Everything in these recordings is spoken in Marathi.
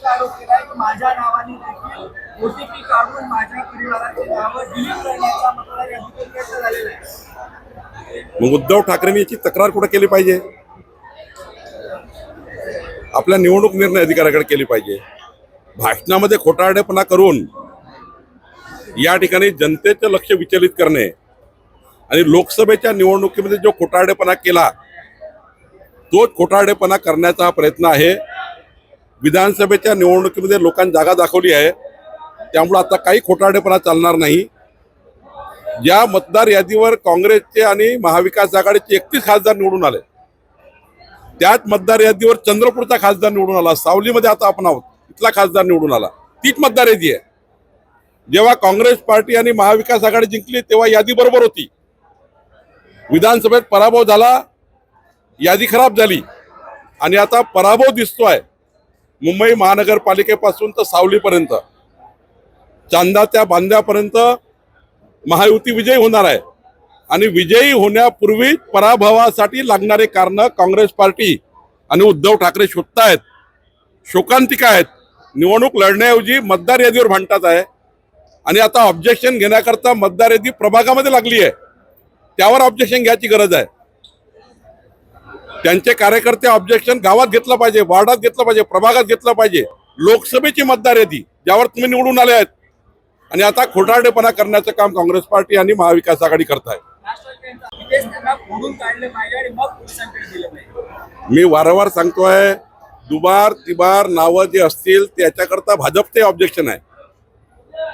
असा आरोप केलाय की माझ्या नावाने देखील ओटीपी काढून माझ्या परिवाराची नावं डिलीट करण्याचा मतदार यादीतून व्यक्त झालेला आहे. मग उद्धव ठाकरेंनी याची तक्रार कुठे केली पाहिजे? आपल्या निवडणूक निर्णय अधिकाऱ्याकडे केली पाहिजे. भाषणामध्ये खोटारडेपणा करून या ठिकाणी जनतेचं लक्ष विचलित करणे आणि लोकसभेच्या निवडणुकीमध्ये जो खोटारडेपणा केला तोच खोटारडेपणा करण्याचा हा प्रयत्न आहे. विधानसभेच्या निवडणुकीमध्ये लोकांनी जागा दाखवली आहे. त्यामुळं आता काही खोटारडेपणा चालणार नाही. या मतदार यादीवर काँग्रेसचे आणि महाविकास आघाडीचे एकतीस खासदार निवडून आले. त्याच मतदार यादीवर चंद्रपूरचा खासदार निवडून आला. सावलीमध्ये आता आपण आहोत. इथला खासदार निवडून आला. तीच मतदार यादी आहे. जेव्हा काँग्रेस पार्टी आणि महाविकास आघाडी जिंकली तेव्हा यादी बरोबर होती. विधानसभेत पराभव झाला. यादी खराब झाली. आणि आता पराभव दिसतो आहे मुंबई महानगरपालिकेपासून तर सावलीपर्यंत. चांदा त्या बांध्यापर्यंत महायुती विजयी होणार आहे. आणि विजयी होण्यापूर्वी पराभवासाठी लागणारे कारणं काँग्रेस पार्टी आणि उद्धव ठाकरे शोधतायत शोकांतिका आहेत. निवडणूक लढण्याऐवजी मतदार यादीवर भांडतात आहे. आणि आता ऑब्जेक्शन घेण्याकरता मतदार यादी प्रभागामध्ये लागली आहे. त्यावर ऑब्जेक्शन घ्यायची गरज आहे. त्यांचे कार्यकर्ते ऑब्जेक्शन गावात घेतलं पाहिजे वार्डात घेतलं पाहिजे प्रभागात घेतलं पाहिजे. लोकसभेची मतदार यादी ज्यावर तुम्ही निवडून आले आहेत. आणि आता खोटारडेपणा करण्याचं काम काँग्रेस पार्टी आणि महाविकास आघाडी करत आहे मी वारंवार सांगतोय दुबार तिबार नावं जे असतील त्याच्याकरता भाजपचे ऑब्जेक्शन आहे.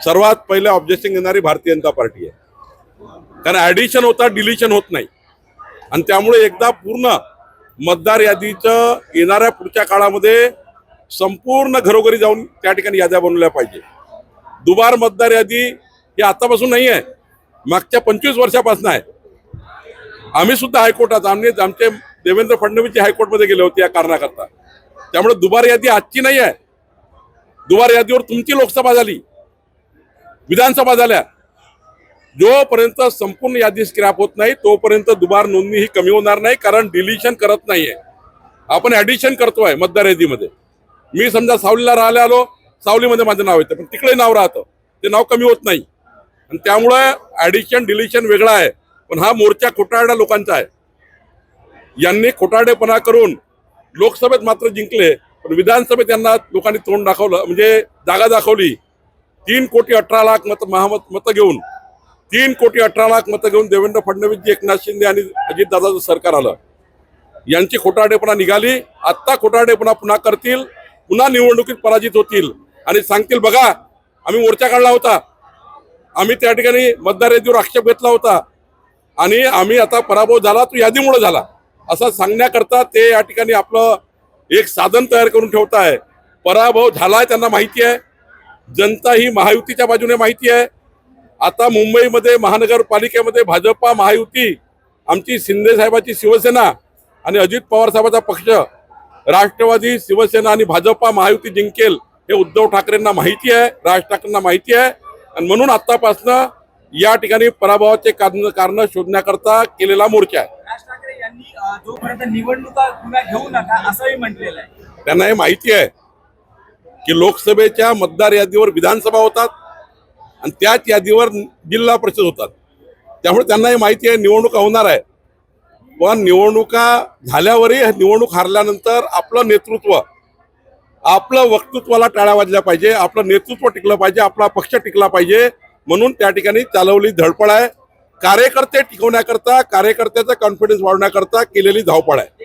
सर्वात पहिले ऑब्जेक्शन घेणारी भारतीय जनता पार्टी आहे. कारण ॲडिशन होता डिलिशन होत नाही. आणि त्यामुळे एकदा पूर्ण मतदार यादीचं येणाऱ्या पुढच्या काळामध्ये संपूर्ण घरोघरी जाऊन त्या ठिकाणी याद्या बनवल्या पाहिजे. दुबार मतदार यादी ही आतापासून नाही आहे. मागच्या पंचवीस वर्षापासून आहे. आम्ही सुद्धा हायकोर्टात आम्ही आमचे देवेंद्र फडणवीस हायकोर्टमध्ये गेले होते या कारणाकरता. त्यामुळे दुबार यादी आजची नाही आहे. दुबार यादीवर तुमची लोकसभा झाली. विधानसभा झाल्या. जोपर्यंत संपूर्ण यादी स्क्रॅप होत नाही तोपर्यंत दुबार नोंदणी ही कमी होणार नाही कारण डिलिशन करत नाहीये. आपण ऍडिशन करतोय मतदार यादीमध्ये मी समजा सावलीला राहायला आलो सावलीमध्ये माझं नाव येतं पण तिकडे नाव राहतं. ते नाव कमी होत नाही. आणि त्यामुळे ऍडिशन डिलिशन वेगळा आहे पण हा मोर्चा खोटारडा लोकांचा आहे. यांनी खोटारडेपणा करून लोकसभेत मात्र जिंकले पण विधानसभेत यांना लोकांनी तोंड दाखवलं म्हणजे जागा दाखवली. तीन कोटी अठरा लाख मत महामत मतं घेऊन तीन कोटी अठरा लाख मतं घेऊन देवेंद्र फडणवीसजी एकनाथ शिंदे आणि अजितदादाचं सरकार आलं. यांची खोटारडेपणा निघाली आत्ता खोटारडेपणा पुन्हा करतील पुन्हा निवडणुकीत पराजित होतील. आणि सांगतील बघा आम्ही मोर्चा काढला होता. आम्ही त्या ठिकाणी मतदार यादीवर आक्षेप घेतला होता. आणि आम्ही आता पराभव झाला तो यादीमुळे झाला. असं सांगण्याकरता ते या ठिकाणी आपलं एक साधन तयार करून ठेवत आहे पराभव झालाय त्यांना माहिती आहे. जनता ही महायुतीच्या बाजूने माहिती आहे. आता मुंबईमध्ये महानगरपालिकेमध्ये भाजपा महायुती आमची शिंदे साहेबाची शिवसेना आणि अजित पवार साहेबाचा पक्ष राष्ट्रवादी शिवसेना आणि भाजपा महायुती जिंकेल हे उद्धव ठाकरेंना माहिती आहे राज ठाकरेंना माहिती आहे. आणि म्हणून आतापासनं या ठिकाणी पराभवाचे कारण कारण शोधण्याकरता केलेला मोर्चा आहे. राज ठाकरे यांनी अं, जोपर्यंत निवडणुका पुन्हा घेऊ नका असंही म्हटलेलं आहे. त्यांना हे माहिती आहे की लोकसभेच्या मतदार यादीवर विधानसभा होतात आणि त्याच यादीवर जिल्हा परिषद होतात. त्यामुळे त्यांना हे माहिती आहे निवडणुका होणार आहे. पण निवडणुका झाल्यावरही निवडणूक हारल्यानंतर आपलं नेतृत्व आपलं वक्तृत्वाला टाळ्या वाजल्या पाहिजे आपलं नेतृत्व टिकलं पाहिजे आपला पक्ष टिकला पाहिजे. म्हणून त्या ठिकाणी चालवली धडपड आहे. कार्यकर्ते टिकवण्याकरता कार्यकर्त्याचा कॉन्फिडन्स वाढवण्याकरता केलेली धावपळ आहे.